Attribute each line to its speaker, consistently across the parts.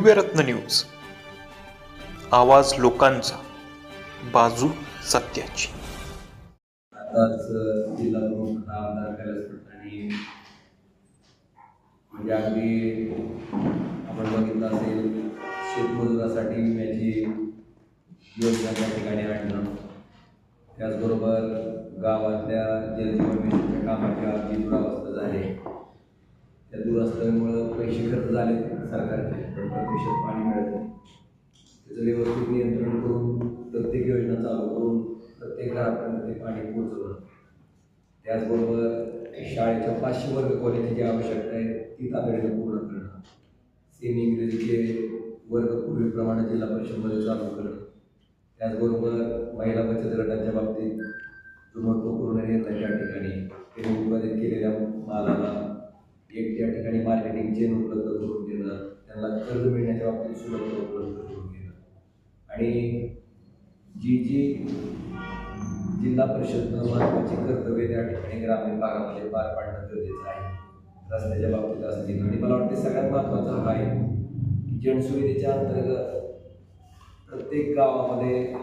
Speaker 1: दिव्यरत्न news आवाज लोकांचा बाजू सत्याची.
Speaker 2: आताच जिल्हा प्रमुख हा आमदार कैलास पठाणी. म्हणजे अगदी आपण बघितलं असेल शेतमजुरासाठी विम्याची योजना त्या ठिकाणी आणणं. त्याचबरोबर गावातल्या जलजीवन मिशनच्या कामाची अगदी दुरावस्था झाली त्या दुरावस्थेमुळं पैसे खर्च झाले सरकारचे पण प्रत्यक्षात पाणी मिळत नाही. त्याचं व्यवस्थित नियंत्रण करून प्रत्येक योजना चालू करून प्रत्येक घरापर्यंत ते पाणी पोहोचवणं. त्याचबरोबर शाळेच्या पाचशे वर्ग खोल्याची जी आवश्यकता आहे ती तातडीनं पूर्ण करणं. सेमी इंग्रजीचे वर्ग पूर्वीप्रमाणे जिल्हा परिषदमध्ये चालू करणं. त्याचबरोबर महिला बचत गटांच्या बाबतीत आणि जी जी जिल्हा परिषदनं महत्वाची कर्तव्य त्या ठिकाणी ग्रामीण भागामध्ये पार पाडणं गरजेचं आहे. रस्त्याच्या बाबतीत असतील. आणि मला वाटते सगळ्यात महत्त्वाचं हा आहे की जनसुविधेच्या अंतर्गत प्रत्येक गावामध्ये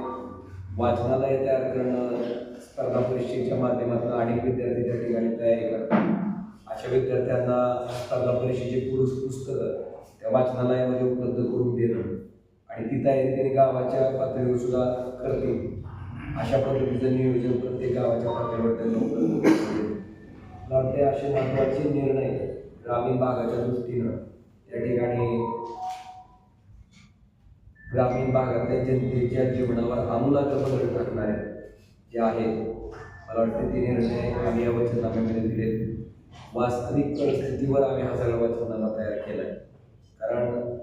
Speaker 2: वाचनालय तयार करणं स्पर्धा परीक्षेच्या माध्यमातून अनेक विद्यार्थी त्या ठिकाणी तयारी करतात. अशा विद्यार्थ्यांना स्पर्धा परीक्षेचे पुरुष पुस्तकं त्या वाचनालयामध्ये उपलब्ध करून देणं आणि ती तयारी त्यांनी गावाच्या पातळीवर सुद्धा करते अशा पद्धतीचं नियोजन प्रत्येक गावाच्या पातळीवर त्यांना मला वाटते असे महत्त्वाचे निर्णय ग्रामीण भागाच्या दृष्टीनं त्या ठिकाणी ग्रामीण भागातल्या जनतेच्या जीवनावर आमूलाग्र बदल टाकणारे जे आहेत. मला वाटतं ते निर्णय आम्ही या वचननाम्यामध्ये दिले वास्तविक परिस्थितीवर आम्ही हा सगळा वचननामा तयार केला आहे कारण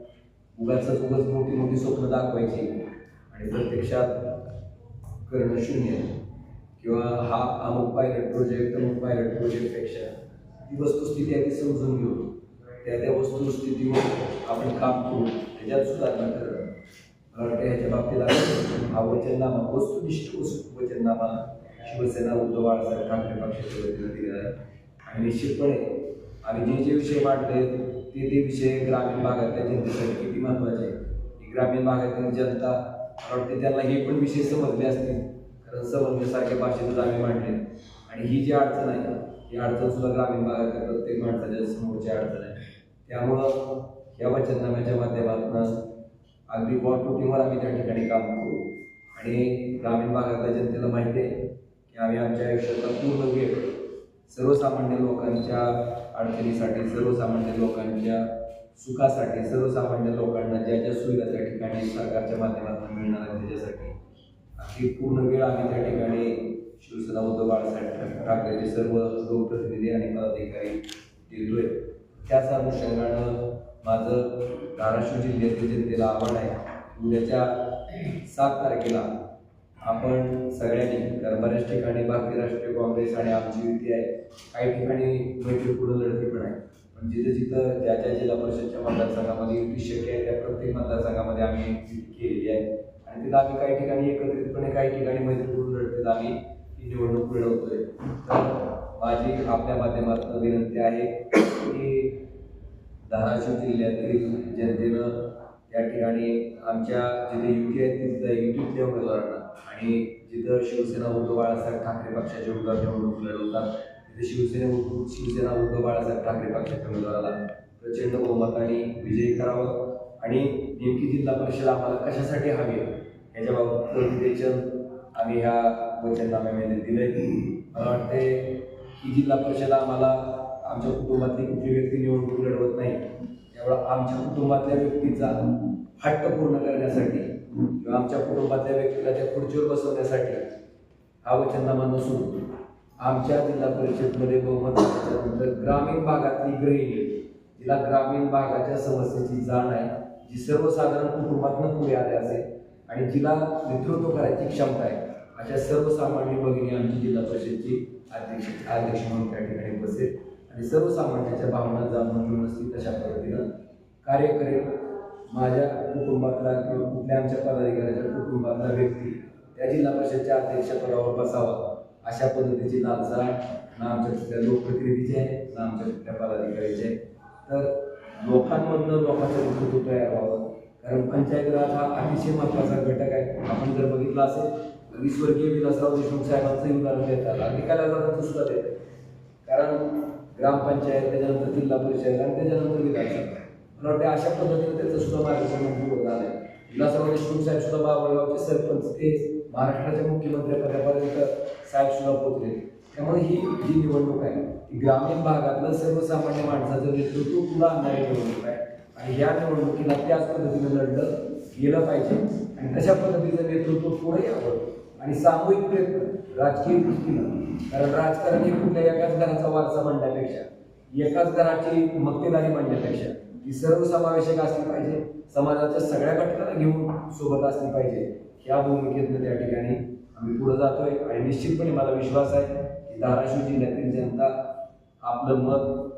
Speaker 2: उगाच उगाच मोठी मोठी स्वप्न दाखवायची. आणि प्रत्यक्षात करणं शून्य किंवा हा अमुक पायलट प्रोजेक्ट अमुक पायलट प्रोजेक्टपेक्षा ती वस्तुस्थिती आधी समजून घेऊ त्या त्या वस्तुस्थितीवर आपण काम करू त्याच्यात सुधारणा करणं. मला वाटतं ह्याच्या बाबतीत आपण हा वचननामा वस्तुनिष्ठ वस्तू वचननामा शिवसेना उद्धव बाळासाहेब ठाकरे पक्षाच्या वतीनं दिलेला आहे. आणि निश्चितपणे आम्ही जे जे विषय मांडले ते ते विषय ग्रामीण भागातल्या जनतेसाठी किती महत्त्वाचे आहे ग्रामीण भागातील जनता मला वाटते त्यांना हे पण विषय समजले असतील. कारण समजण्यासारख्या भाषेतच आम्ही मांडले. आणि ही जी अडचण आहे ही अडचण सुद्धा ग्रामीण भागातल्या प्रत्येक माणसाच्या समोरची अडचण आहे. त्यामुळं या वचननाम्याच्या माध्यमातून अगदी बॉटोटीवर आम्ही त्या ठिकाणी काम करू. आणि ग्रामीण भागातल्या जनतेला माहिती आहे की आम्ही आमच्या आयुष्याचा पूर्ण वेळ सर्वसामान्य लोकांच्या अडचणीसाठी सर्वसामान्य लोकांच्या सुखासाठी सर्वसामान्य लोकांना ज्या ज्या सुविधा त्या ठिकाणी सरकारच्या माध्यमातून मिळणार आहेत त्याच्यासाठी अगदी पूर्ण वेळ आम्ही त्या ठिकाणी शिवसेना उद्धव बाळासाहेब ठाकरेचे सर्व लोकप्रतिनिधी आणि पदाधिकारी दिलोय त्याच अनुषंगानं माझं धाराशिव जिल्ह्यातील जनतेला आव्हान आहे. उद्याच्या सात तारखेला आपण सगळ्यांनी कारण बऱ्याच ठिकाणी भारतीय राष्ट्रीय काँग्रेस आणि आमची युती आहे काही ठिकाणी म्हणजे मैत्रीपूर्ण लढती पण आहे. पण जिथं जिथं ज्या ज्या जिल्हा परिषदच्या मतदारसंघामध्ये युती शक्य आहे त्या प्रत्येक मतदारसंघामध्ये आम्ही युती केलेली आहे. आणि तिथं आम्ही काही ठिकाणी एकत्रितपणे काही ठिकाणी मैत्रीपूर्ण लढतीत आम्ही ही निवडणूक लढवतोय तर माझी आपल्या माध्यमातून विनंती आहे की धाराशिव जिल्ह्यातील जनतेनं त्या ठिकाणी आमच्या जिथे युती आहे तिथं युतीतल्या उमेदवारांना आणि जिथं शिवसेना उद्धव बाळासाहेब ठाकरे पक्षाचे उमेदवार निवडणूक लढवतात तिथे शिवसेने शिवसेना उद्धव बाळासाहेब ठाकरे पक्षाच्या उमेदवाराला प्रचंड बहुमताने विजयी करावं. आणि नेमकी जिल्हा परिषद आम्हाला कशासाठी हवी याच्या याच्याबाबत निर्देशन आम्ही ह्या वचननाम्यामध्ये दिले मला वाटते ही जिल्हा परिषद आम्हाला आमच्या कुटुंबातली कुठली व्यक्ती निवडणूक लढवत नाही त्यामुळं आमच्या कुटुंबातल्या व्यक्तीचा हट्ट पूर्ण करण्यासाठी किंवा आमच्या कुटुंबातल्या व्यक्तीला त्या खुर्चीवर बसवण्यासाठी हा वचननामा नसून आमच्या जिल्हा परिषदमध्ये बहुमत झाल्यानंतर ग्रामीण भागातली गृहिणी जिला ग्रामीण भागाच्या समस्येची जाण आहे जी सर्वसाधारण कुटुंबातून पुढे आले असेल आणि जिला नेतृत्व करायची क्षमता आहे अशा सर्वसामान्य भगिनी आमची जिल्हा परिषदची अध्यक्ष अध्यक्ष म्हणून त्या ठिकाणी बसेल आणि सर्वसामान्यांच्या भावना जाणून घेऊन असतील तशा पद्धतीनं कार्य करेल माझ्या कुटुंबातला किंवा कुठल्या आमच्या पदाधिकाऱ्याच्या कुटुंबातला व्यक्ती. त्या जिल्हा परिषदच्या अध्यक्षपदावर बसावा अशा पद्धतीची लालसा ना आमच्या तिथल्या लोकप्रतिनिधीची आहे ना आमच्या तिथल्या पदाधिकाऱ्याची आहे. तर लोकांमधनं लोकांचं नेतृत्व तयार व्हावं. कारण पंचायत राज हा अतिशय महत्त्वाचा घटक आहे. आपण जर बघितलं असेल वीसवर्गीय विलासराव देशमुख साहेबांचंही उदाहरण देतात. अगदी काय सुद्धा देतात. ग्रामपंचायत त्याच्यानंतर जिल्हा परिषद आणि त्याच्यानंतर विधानसभा. मला वाटतं अशा पद्धतीने त्याचं सुद्धा मार्गदर्शन पुढे झालं आहे विलासराव देशमुख साहेब सुद्धा बाबळगावचे सरपंच ते महाराष्ट्राच्या मुख्यमंत्र्यापदापर्यंत साहेब सुद्धा पोहोचले. त्यामुळे ही जी निवडणूक आहे ती ग्रामीण भागातलं सर्वसामान्य माणसाचं नेतृत्व पुन्हा आणणारी निवडणूक आहे. आणि या निवडणुकीला त्याच पद्धतीनं लढलं गेलं पाहिजे. आणि तशा पद्धतीचं नेतृत्व पुढे आणि सामूहिक प्रयत्न राजकीय दृष्टीनं. कारण राजकारण हे कुठल्या एकाच घराचा वारसा म्हणण्यापेक्षा एकाच घराची मक्तेदारी म्हणण्यापेक्षा ही सर्वसमावेशक असली पाहिजे. समाजाच्या सगळ्या घटकांना घेऊन सोबत असली पाहिजे. ह्या भूमिकेतनं त्या ठिकाणी आम्ही पुढे जातोय. आणि निश्चितपणे मला विश्वास आहे की धाराशिव जिल्ह्यातील जनता आपलं मत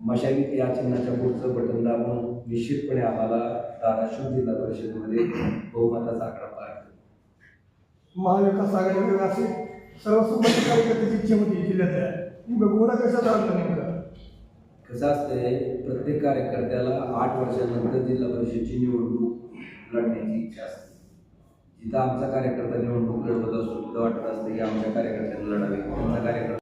Speaker 2: मशाली या चिन्हाच्या पुढचं बटन दाबून निश्चितपणे आम्हाला धाराशिव जिल्हा परिषदेमध्ये बहुमताचा आकडा
Speaker 3: महाविकास आघाडी वगैरे असे सर्वसंमती कार्यकर्त्याची इच्छा होती जिल्ह्यातल्या नेमकं गोडा कशा चालतं नेमकं?
Speaker 2: कसं असतंय प्रत्येक कार्यकर्त्याला आठ वर्षानंतर जिल्हा परिषदची निवडणूक लढण्याची इच्छा असते. जिथं आमचा कार्यकर्ता निवडणूक लढवत असतो तिथं वाटत असतं की आमच्या कार्यकर्त्यांना लढावे आमचा कार्यकर्ता